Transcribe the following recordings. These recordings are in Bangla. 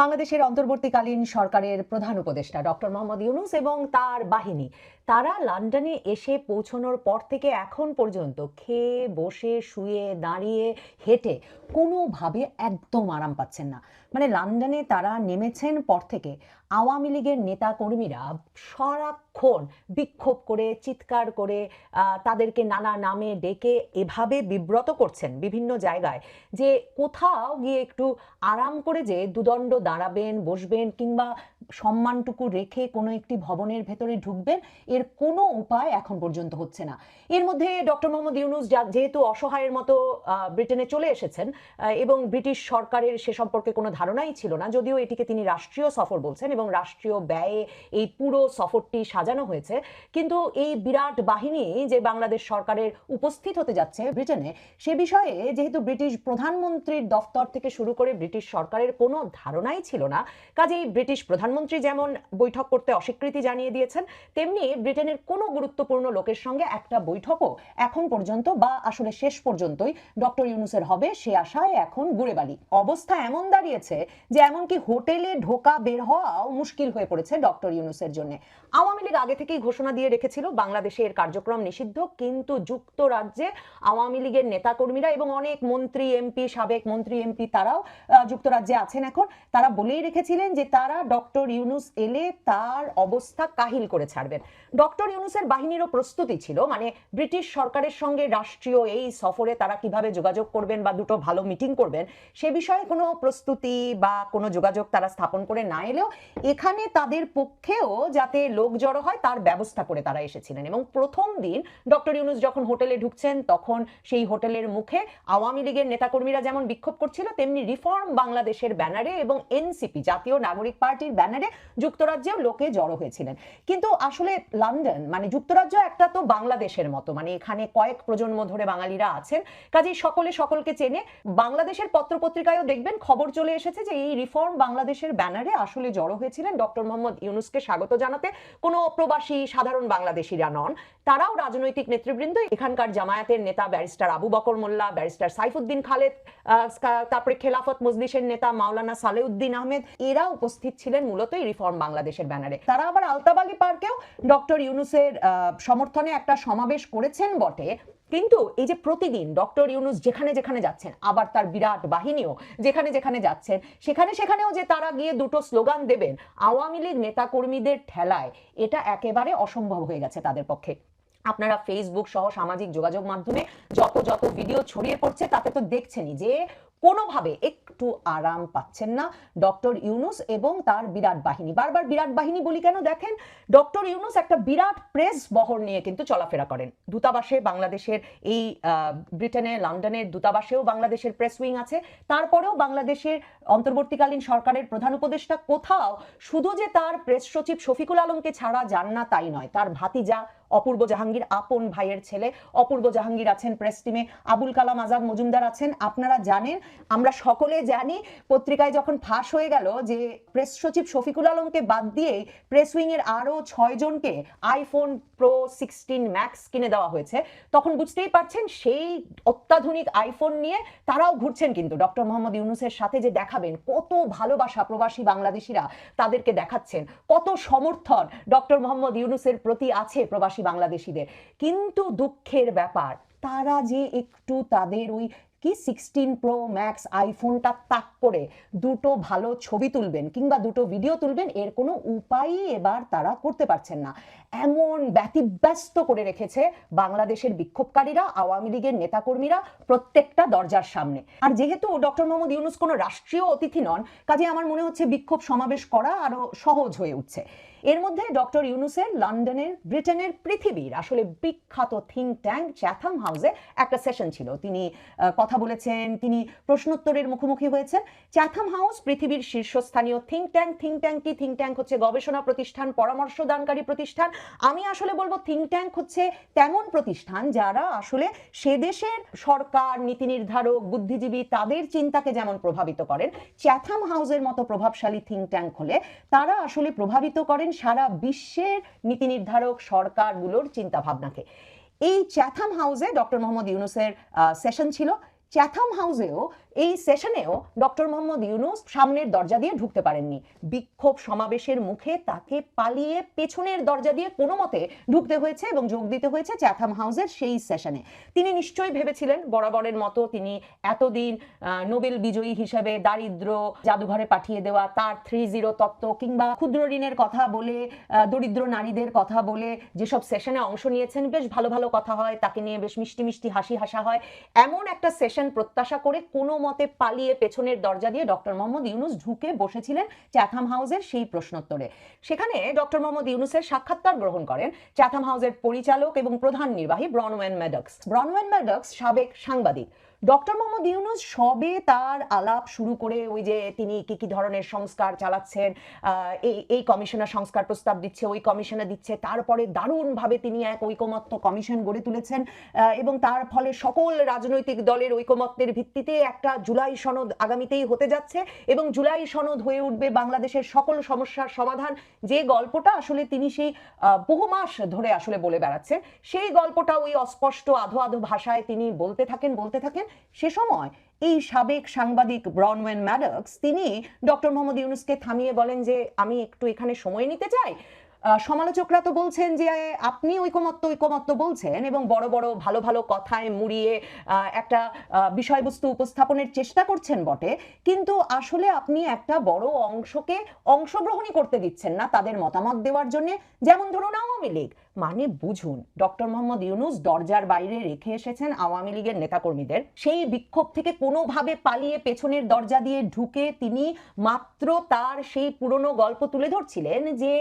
বাংলাদেশের অন্তর্বর্তীকালীন সরকারের প্রধান উপদেষ্টা ডক্টর মোহাম্মদ ইউনুস এবং তার বাহিনী। তারা লন্ডনে এসে পৌঁছানোর পর থেকে এখন পর্যন্ত খেয়ে, বসে, শুয়ে, দাঁড়িয়ে, হেঁটে কোনোভাবে একদম আরাম পাচ্ছেন না। মানে লন্ডনে তারা নেমেছেন পর থেকে আওয়ামী লীগের নেতা কর্মীরা সারাক্ষণ বিক্ষোভ করে, চিৎকার করে তাদেরকে নানা নামে ডেকে এভাবে বিব্রত করছেন বিভিন্ন জায়গায় যে কোথাও গিয়ে একটু আরাম করে যে দুদণ্ড দাঁড়াবেন, বসবেন কিংবা সম্মানটুকু রেখে কোনো একটি ভবনের ভেতরে ঢুকবেন এর কোনো উপায় এখন পর্যন্ত হচ্ছে না। এর মধ্যে ডক্টর মোহাম্মদ ইউনুস যেহেতু অসহায়ের মতো ব্রিটেনে চলে এসেছেন এবং ব্রিটিশ সরকারের সে সম্পর্কে কোনো ধারণাই ছিল না, যদিও এটিকে তিনি রাষ্ট্রীয় সফর বলছেন এবং রাষ্ট্রীয় ব্যয়ে এই পুরো সফরটি সাজানো হয়েছে। কিন্তু এই বিরাট বাহিনী যে বাংলাদেশ সরকারের উপস্থিত হতে যাচ্ছে ব্রিটেনে, সে বিষয়ে যেহেতু ব্রিটিশ প্রধানমন্ত্রীর দফতর থেকে শুরু করে ব্রিটিশ সরকারের কোনো ধারণাই ছিল না, কাজেই ব্রিটিশ প্রধানমন্ত্রী যেমন বৈঠক করতে অস্বীকৃতি জানিয়ে দিয়েছেন, তেমনি ব্রিটেনের কোনো গুরুত্বপূর্ণ লোকের সঙ্গে একটা বৈঠকও এখন পর্যন্ত বা আসলে শেষ পর্যন্তই ডক্টর ইউনুসের হবে সে আশায় এখন গুড়েবালি। অবস্থা এমন দাঁড়িয়েছে যে এমনকি হোটেলে ঢোকা বের হওয়াও মুশকিল হয়ে পড়েছে ডক্টর ইউনুসের জন্য। আওয়ামী লীগ আগে থেকেই ঘোষণা দিয়ে রেখেছিল বাংলাদেশে এর কার্যক্রম নিষিদ্ধ, কিন্তু যুক্তরাজ্যে আওয়ামী লীগের নেতাকর্মীরা এবং অনেক মন্ত্রী, এমপি, সাবেক মন্ত্রী, এমপি তারাও যুক্তরাজ্যে আছেন এখন। তারা বলেই রেখেছিলেন যে তারা ডক্টর ইউনুস এলে তার অবস্থা কাহিল করে ছাড়বেন। ডক্টর ইউনুসের বাহিনীরও প্রস্তুতি ছিল মানে ব্রিটিশ সরকারের সঙ্গে রাষ্ট্রীয় এই সফরে তারা কীভাবে যোগাযোগ করবেন বা দুটো ভালো মিটিং করবেন, সে বিষয়ে কোনো প্রস্তুতি বা কোনো যোগাযোগ তারা স্থাপন করে না এলেও এখানে তাদের পক্ষেও যাতে লোক জড়ো হয় তার ব্যবস্থা করে তারা এসেছিলেন। এবং প্রথম দিন ডক্টর ইউনুস যখন হোটেলে ঢুকছেন, তখন সেই হোটেলের মুখে আওয়ামী লীগের নেতাকর্মীরা যেমন বিক্ষোভ করছিল, তেমনি রিফর্ম বাংলাদেশের ব্যানারে এবং এনসিপি, জাতীয় নাগরিক পার্টির ব্যানারে যুক্তরাজ্যেও লোকে জড়ো হয়েছিলেন। কিন্তু আসলে লন্ডন মানে যুক্তরাজ্য একটা তো বাংলাদেশের মতো মানে এখানে কয়েক প্রজন্ম ধরে বাঙালিরা আছেন, কাজেই সকলে সকলকে চেনে। বাংলাদেশের পত্রপত্রিকায়ও দেখবেন, খবর চলে এসেছে যে এই রিফর্ম বাংলাদেশের ব্যানারে আসলে জড়ো হয়েছিলেন ডক্টর মোহাম্মদ ইউনুসকে স্বাগত জানাতে কোনো প্রবাসী সাধারণ বাংলাদেশিরা নন। তারাও রাজনৈতিক নেতৃবৃন্দ, এখানকার জামায়াতের নেতা ব্যারিস্টার আবু বকর মোল্লা, ব্যারিস্টার সাইফুদ্দিন খালেদ তারপরে খেলাফত মজলিসের নেতা মাওলানা সালেউদ্দিন আহমেদ, এরা উপস্থিত ছিলেন মূলত এই রিফর্ম বাংলাদেশের ব্যানারে। তারা আবার আলতাবালি পার্কেও ডক্টর ইউনুসের সমর্থনে একটা সমাবেশ করেছেন বটে, কিন্তু এই যে প্রতিদিন ডক্টর ইউনুস যেখানে যেখানে যাচ্ছেন, আবার তার বিরাট বাহিনীও যেখানে যেখানে যাচ্ছেন, সেখানে সেখানেও যে তারা গিয়ে দুটো স্লোগান দেবেন, আওয়ামী লীগ নেতাকর্মীদের ঠেলায়, এটা একেবারে অসম্ভব হয়ে গেছে তাদের পক্ষে। আপনারা ফেসবুক সহ সামাজিক যোগাযোগ মাধ্যমে যত যত ভিডিও ছড়িয়ে পড়ছে, তাতে তো দেখছেনই যে কোনোভাবে একটু আরাম পাচ্ছেন না ডক্টর ইউনুস এবং তার বিরাট বাহিনী। বারবার বিরাট বাহিনী বলি কেন দেখেন? ডক্টর ইউনুস একটা বিরাট প্রেস বহর নিয়ে কিন্তু চলাফেরা করেন। দূতাবাসে বাংলাদেশের এই ব্রিটেনে, লন্ডনের দূতাবাসেও বাংলাদেশের প্রেস উইং আছে। তারপরেও বাংলাদেশের অন্তর্বর্তীকালীন সরকারের প্রধান উপদেষ্টা কোথাও শুধু যে তার প্রেস সচিব শফিকুল আলমকে ছাড়া যান না, তাই নয়। তার ভাতিজা অপূর্ব জাহাঙ্গীর, আপন ভাইয়ের ছেলে অপূর্ব জাহাঙ্গীর আছেন প্রেস টিমে আবুল কালাম আজাদ মজুমদার আছেন, আপনারা জানেন, আমরা সকলে জানি, পত্রিকায় যখন ফাঁস হয়ে গেল যে প্রেস সচিব শফিকুল আলমকে বাদ দিয়ে প্রেস উইং এর আরও ছয় জনকে আইফোন প্রো সিক্সটিন ম্যাক্স কিনে দেওয়া হয়েছে, তখন বুঝতেই পারছেন সেই অত্যাধুনিক আইফোন নিয়ে তারাও ঘুরছেন কিন্তু। ডক্টর মোহাম্মদ ইউনুসের সাথে যে দেখাবেন, কত ভালোবাসা প্রবাসী বাংলাদেশিরা তাদেরকে দেখাচ্ছেন, কত সমর্থন ডক্টর মোহাম্মদ ইউনুসের প্রতি আছে প্রবাসী বাংলাদেশিদের। কিন্তু দুঃখের ব্যাপার, তারা যে একটু তাদের ওই কি সিক্সটিন প্রো ম্যাক্স আইফোনটা তাক করে দুটো ভালো ছবি তুলবেন কিংবা দুটো ভিডিও তুলবেন, এর কোনো উপায়ই এবার তারা করতে পারছেন না। এমন ব্যতিব্যস্ত করে রেখেছে বাংলাদেশের বিক্ষোভকারীরা, আওয়ামী লীগের নেতাকর্মীরা প্রত্যেকটা দরজার সামনে। আর যেহেতু ডক্টর মোহাম্মদ ইউনুস কোনো রাষ্ট্রীয় অতিথি নন, কাজে আমার মনে হচ্ছে বিক্ষোভ সমাবেশ করা আরও সহজ হয়ে উঠছে। এর মধ্যে ডক্টর ইউনুসের লন্ডনের, ব্রিটেনের পৃথিবীর, আসলে বিখ্যাত থিঙ্ক ট্যাঙ্ক চ্যাথাম হাউসে একটা সেশন ছিল। তিনি কথা বলেছেন, তিনি প্রশ্নোত্তরের মুখোমুখি হয়েছেন। চ্যাথাম হাউস পৃথিবীর শীর্ষস্থানীয় থিঙ্ক ট্যাঙ্ক থিঙ্ক ট্যাঙ্ক কি? থিঙ্ক ট্যাঙ্ক হচ্ছে গবেষণা প্রতিষ্ঠান পরামর্শ দানকারী প্রতিষ্ঠান। আমি আসলে বলব থিঙ্ক ট্যাঙ্ক হচ্ছে তেমন প্রতিষ্ঠান যারা আসলে সে দেশের সরকার, নীতি নির্ধারক, বুদ্ধিজীবী তাদের চিন্তাকে যেমন প্রভাবিত করেন চ্যাথাম হাউসের মতো প্রভাবশালী থিঙ্ক ট্যাঙ্ক হলে তারা আসলে প্রভাবিত করেন সারা বিশ্বের নীতি নির্ধারক সরকারগুলোর চিন্তা ভাবনাকে এই চ্যাথাম হাউসে ডক্টর মোহাম্মদ ইউনুসের সেশন ছিল। চ্যাথাম হাউসেও এই সেশনেও ডক্টর মোহাম্মদ ইউনুস সামনের দরজা দিয়ে ঢুকতে পারেননি। বিক্ষোভ সমাবেশের মুখে তাকে পালিয়ে পেছনের দরজা দিয়ে কোনো মতে ঢুকতে হয়েছে এবং যোগ দিতে হয়েছে চ্যাথাম হাউসের সেই সেশনে তিনি নিশ্চয়ই ভেবেছিলেন, বরাবরের মতো তিনি এতদিন নোবেল বিজয়ী হিসেবে দারিদ্র, জাদুঘরে পাঠিয়ে দেওয়া, তার থ্রি জিরো তত্ত্ব কিংবা ক্ষুদ্র ঋণের কথা বলে দরিদ্র নারীদের কথা বলে যেসব সেশনে অংশ নিয়েছেন, বেশ ভালো ভালো কথা হয়, তাকে নিয়ে বেশ মিষ্টি মিষ্টি হাসি হাসা হয়। এমন একটা সেশন প্রত্যাশা করে কোনো মতে পালিয়ে পেছনের দরজা দিয়ে ডক্টর মোহাম্মদ ইউনুস ঢুকে বসেছিলেন চ্যাথাম হাউসের সেই প্রশ্নোত্তরে। সেখানে ডক্টর মোহাম্মদ ইউনুসের সাক্ষাৎকার গ্রহণ করেন চ্যাথাম হাউসের পরিচালক এবং প্রধান নির্বাহী ব্রনওয়েন ম্যাডক্স। ব্রনওয়েন ম্যাডক্স সাবেক সাংবাদিক। ডক্টর মোহাম্মদ ইউনুস সবে তার আলাপ শুরু করে ওই যে তিনি কি কি ধরনের সংস্কার চালাচ্ছেন এই এই কমিশনার সংস্কার প্রস্তাব দিচ্ছে, ওই কমিশনে দিচ্ছে তারপরে দারুণভাবে তিনি এক ঐকমত্য কমিশন গড়ে তুলেছেন এবং তার ফলে সকল রাজনৈতিক দলের ঐকমত্যের ভিত্তিতে একটা জুলাই সনদ আগামীতেই হতে যাচ্ছে এবং জুলাই সনদ হয়ে উঠবে বাংলাদেশের সকল সমস্যার সমাধান। যে গল্পটা আসলে তিনি সেই বহু মাস ধরে আসলে বলে বেড়াচ্ছেন, সেই গল্পটা ওই অস্পষ্ট আধো আধো ভাষায় তিনি বলতে থাকেন বলতে থাকেন। সে সময় এই সাবেক সাংবাদিক ব্রনওয়েন ম্যাডক্স তিনি ডক্টর মোহাম্মদ ইউনুসকে থামিয়ে বলেন যে, আমি একটু এখানে সময় নিতে চাই। সমালোচকরা তো বলছেন যে, আপনি ঐকমত্য ঐকমত্য বলছেন এবং বড় বড়, ভালো ভালো কথায় মুড়িয়ে একটা বিষয়বস্তু উপস্থাপনের চেষ্টা করছেন বটে। কিন্তু আসলে আপনি একটা বড় অংশকে অংশগ্রহণই করতে দিচ্ছেন না তাদের মতামত দেওয়ার জন্য। যেমন ধরুন আওয়ামী লীগ। মানে বুঝুন, ডক্টর মোহাম্মদ ইউনুস দরজার বাইরে রেখে এসেছেন আওয়ামী লীগের নেতাকর্মীদের। সেই বিক্ষোভ থেকে কোনোভাবে পালিয়ে পেছনের দরজা দিয়ে ঢুকে তিনি মাত্র তার সেই পুরনো গল্প তুলে ধরছিলেন যে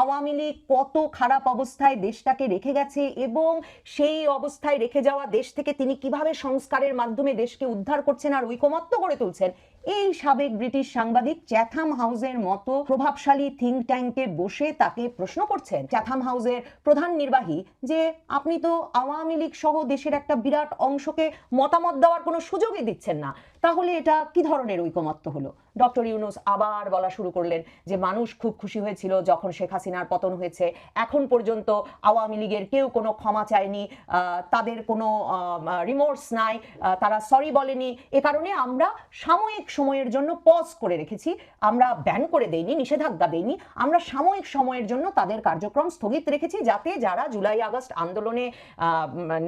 আওয়ামী লীগ কত খারাপ অবস্থায় দেশটাকে রেখে গেছে এবং সেই অবস্থায় রেখে যাওয়া দেশ থেকে তিনি কীভাবে সংস্কারের মাধ্যমে দেশকে উদ্ধার করছেন আর ঐকমত্য গড়ে তুলছেন? এই সাবেক ব্রিটিশ সাংবাদিক চ্যাথাম হাউসের মতো প্রভাবশালী থিঙ্ক ট্যাঙ্কে বসে তাকে প্রশ্ন করছেন। চ্যাথাম হাউসের প্রধান নির্বাহী যে, আপনি তো আওয়ামী লীগ সহ দেশের একটা বিরাট অংশকে মতামত দেওয়ার কোনো সুযোগই দিচ্ছেন না। তাহলে এটা কি ধরনের ঐকমত্য হলো? ডক্টর ইউনুস আবার বলা শুরু করলেন যে মানুষ খুব খুশি হয়েছিল যখন শেখ হাসিনার পতন হয়েছে। এখন পর্যন্ত আওয়ামী লীগের কেউ কোনো ক্ষমা চায়নি তাদের কোনো রিমোর্স নাই তারা সরি বলেনি। এ কারণে আমরা সাময়িক সময়ের জন্য পজ করে রেখেছি। আমরা ব্যান করে দেইনি, নিষেধাজ্ঞা দেইনি। আমরা সাময়িক সময়ের জন্য তাদের কার্যক্রম স্থগিত রেখেছি যাতে যারা জুলাই আগস্ট আন্দোলনে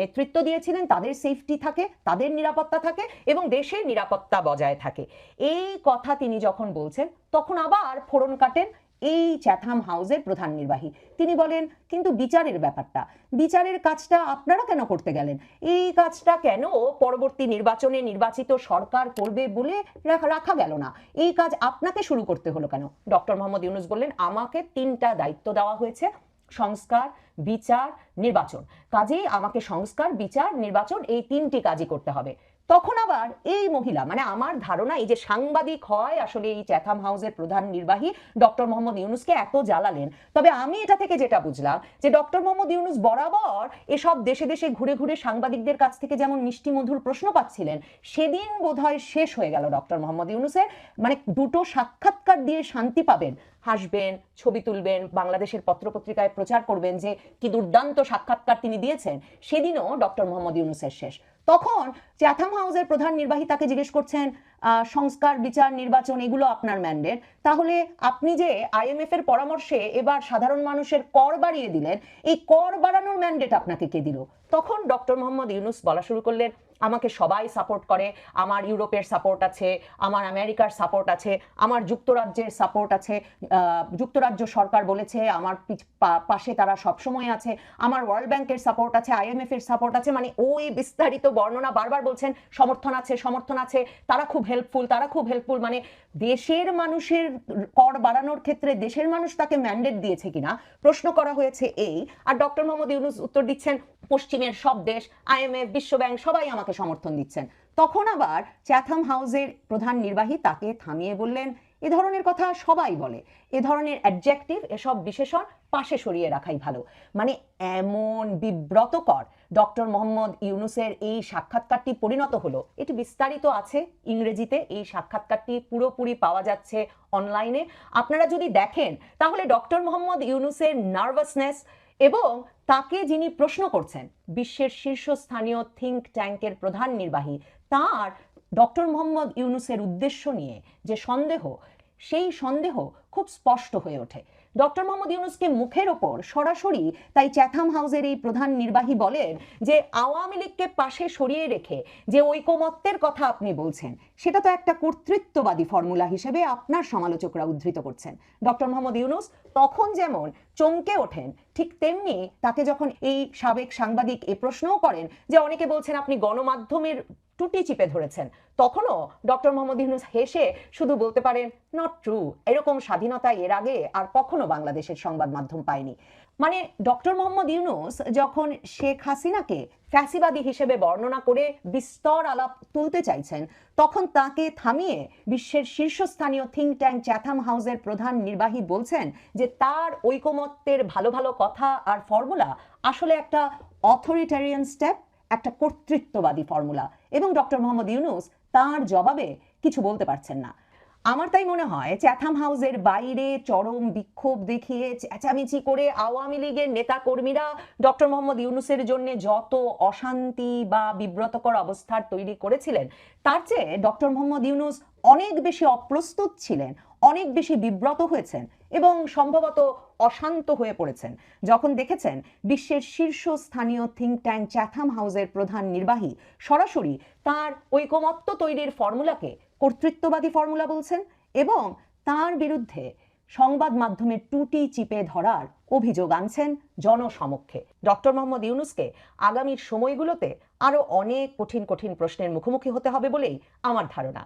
নেতৃত্ব দিয়েছিলেন, তাদের সেফটি থাকে, তাদের নিরাপত্তা থাকে এবং দেশের নিরাপত্তা বজায় থাকে। এই কথা তিনি যখন বলছেন, তখন আবার ফোড়ন কাটেন এই চ্যাথাম হাউসের প্রধান নির্বাহী। তিনি বলেন, কিন্তু বিচারের ব্যাপারটা, বিচারের কাজটা আপনারা কেন করতে গেলেন? এই কাজটা কেন পরবর্তী নির্বাচনে নির্বাচিত সরকার করবে বলে রাখা গেল না? এই কাজ আপনাকে শুরু করতে হলো কেন? ডক্টর মোহাম্মদ ইউনুস বললেন, আমাকে তিনটা দায়িত্ব দেওয়া হয়েছে, সংস্কার, বিচার, নির্বাচন। কাজেই আমাকে সংস্কার, বিচার, নির্বাচন এই তিনটি কাজই করতে হবে। তখন আবার এই মহিলা মানে আমার ধারণা এই যে সাংবাদিক হয়, আসলে এই চ্যাথাম হাউসের প্রধান নির্বাহী ডক্টর মোহাম্মদ ইউনুসকে এত জ্বালালেন। তবে আমি এটা থেকে যেটা বুঝলাম, যে ডক্টর মোহাম্মদ ইউনুস বরাবর এসব দেশে দেশে ঘুরে ঘুরে সাংবাদিকদের কাছ থেকে যেমন মিষ্টি মধুর প্রশ্ন পাচ্ছিলেন, সেদিন বোধহয় শেষ হয়ে গেল ডক্টর মোহাম্মদ ইউনুসের মানে দুটো সাক্ষাৎকার দিয়ে শান্তি পাবেন। হাসবেন, ছবি তুলবেন, বাংলাদেশের পত্রপত্রিকায় প্রচার করবেন যে কি দুর্দান্ত সাক্ষাৎকার তিনি দিয়েছেন, সেদিনও ডক্টর মোহাম্মদ ইউনুসের শেষ। তখন চ্যাথাম হাউসের প্রধান নির্বাহী তাকে জিজ্ঞেস করছেন সংস্কার, বিচার, নির্বাচন, এগুলো আপনার ম্যান্ডেট তাহলে আপনি যে আইএমএফ এর পরামর্শে এবার সাধারণ মানুষের কর বাড়িয়ে দিলেন, এই কর বাড়ানোর ম্যান্ডেট আপনাকে কে দিল? তখন ডক্টর মোহাম্মদ ইউনুস বলা শুরু করলেন, আমাকে সবাই সাপোর্ট করে, আমার ইউরোপের সাপোর্ট আছে, আমার আমেরিকার সাপোর্ট আছে, আমার যুক্তরাজ্যের সাপোর্ট আছে যুক্তরাজ্য সরকার বলেছে, আমার পাশে তারা সবসময় আছে, আমার ওয়ার্ল্ড ব্যাংকের সাপোর্ট আছে আইএমএফ এর সাপোর্ট আছে। মানে ওই বিস্তারিত বর্ণনা বারবার বলছেন, সমর্থন আছে সমর্থন আছে। তারা খুব হেল্পফুল তারা খুব হেল্পফুল মানে দেশের মানুষের কর বাড়ানোর ক্ষেত্রে দেশের মানুষ তাকে ম্যান্ডেট দিয়েছে কিনা? প্রশ্ন করা হয়েছে এই, আর ডক্টর মোহাম্মদ ইউনুস উত্তর দিচ্ছেন, পশ্চিমের সব দেশ আইএমএফ বিশ্বব্যাংক সবাই আমাকে সমর্থন দিচ্ছেন। তখন আবার চ্যাথাম হাউসের প্রধান নির্বাহী তাকে থামিয়ে বললেন এ ধরনের কথা সবাই বলে। এ ধরনের অ্যাডজেক্টিভ এসব বিশেষণ পাশে সরিয়ে রাখাই ভালো। মানে এমন বিব্রতকর ডক্টর মোহাম্মদ ইউনুসের এই সাক্ষাৎকারটি পরিণত হলো। এটি বিস্তারিত আছে ইংরেজিতে। এই সাক্ষাৎকারটি পুরোপুরি পাওয়া যাচ্ছে অনলাইনে। আপনারা যদি দেখেন, তাহলে ডক্টর মোহাম্মদ ইউনুসের নার্ভাসনেস এবং তাকে যিনি প্রশ্ন করছেন, বিশ্বের শীর্ষস্থানীয় থিঙ্ক ট্যাঙ্কের প্রধান নির্বাহী, তার ডক্টর মোহাম্মদ ইউনুসের উদ্দেশ্য নিয়ে যে সন্দেহ, সেই সন্দেহ খুব স্পষ্ট হয়ে ওঠে। ডক্টর মোহাম্মদ ইউনুসকে মুখের ওপর সরাসরি তাই চ্যাথাম হাউসের এই প্রধান নির্বাহী বলেন যে, আওয়ামী লীগকে পাশে সরিয়ে রেখে যে ঐকমত্যের কথা আপনি বলছেন, সেটা তো একটা কর্তৃত্ববাদী ফর্মুলা হিসেবে আপনার সমালোচকরা উদ্ধৃত করছেন। ডক্টর মোহাম্মদ ইউনুস তখন যেমন চমকে ওঠেন, ঠিক তেমনি তাকে যখন এই সাবেক সাংবাদিক এ প্রশ্নও করেন যে, অনেকে বলছেন আপনি গণমাধ্যমের টুটি চিপে ধরেছেন। তখনও ডক্টর মোহাম্মদ ইউনুস হেসে শুধু বলতে পারেন নট ট্রু এরকম স্বাধীনতা এর আগে আর কখনো বাংলাদেশের সংবাদ মাধ্যম পায়নি। মানে ডক্টর মোহাম্মদ ইউনুস যখন শেখ হাসিনাকে ফ্যাসিবাদী হিসেবে বর্ণনা করে বিস্তর আলাপ তুলতে চাইছেন, তখন তাকে থামিয়ে বিশ্বের শীর্ষস্থানীয় থিঙ্ক ট্যাঙ্ক চ্যাথাম হাউসের প্রধান নির্বাহী বলছেন যে তার ঐকমত্যের ভালো ভালো কথা আর ফর্মুলা আসলে একটা অথরিটারিয়ান স্টেপ একটা কর্তৃত্ববাদী ফর্মুলা। এবং ডক্টর মোহাম্মদ ইউনুস তার জবাবে কিছু বলতে পারছেন না। আমার তাই মনে হয় চ্যাথাম হাউসের বাইরে চরম বিক্ষোভ দেখিয়ে চেঁচামেচি করে আওয়ামী লীগের নেতা কর্মীরা ডক্টর মোহাম্মদ ইউনুসের জন্য যত অশান্তি বা বিব্রতকর অবস্থার তৈরি করেছিলেন, তার চেয়ে ডক্টর মোহাম্মদ ইউনুস অনেক বেশি অপ্রস্তুত ছিলেন, অনেক বেশি বিব্রত হয়েছেন এবং সম্ভবত অশান্ত হয়ে পড়েছেন। যখন দেখেছেন বিশ্বের শীর্ষস্থানীয় থিঙ্ক ট্যাঙ্ক চ্যাথাম হাউসের প্রধান নির্বাহী সরাসরি তার ঐকমত্য তৈরির ফর্মুলাকে কর্তৃত্ববাদী ফর্মুলা বলছেন এবং তার বিরুদ্ধে সংবাদ মাধ্যমে টুটি চিপে ধরার অভিযোগ আনছেন জনসমক্ষে। ডক্টর মোহাম্মদ ইউনুসকে আগামীর সময়গুলোতে আরও অনেক কঠিন কঠিন প্রশ্নের মুখোমুখি হতে হবে বলেই আমার ধারণা।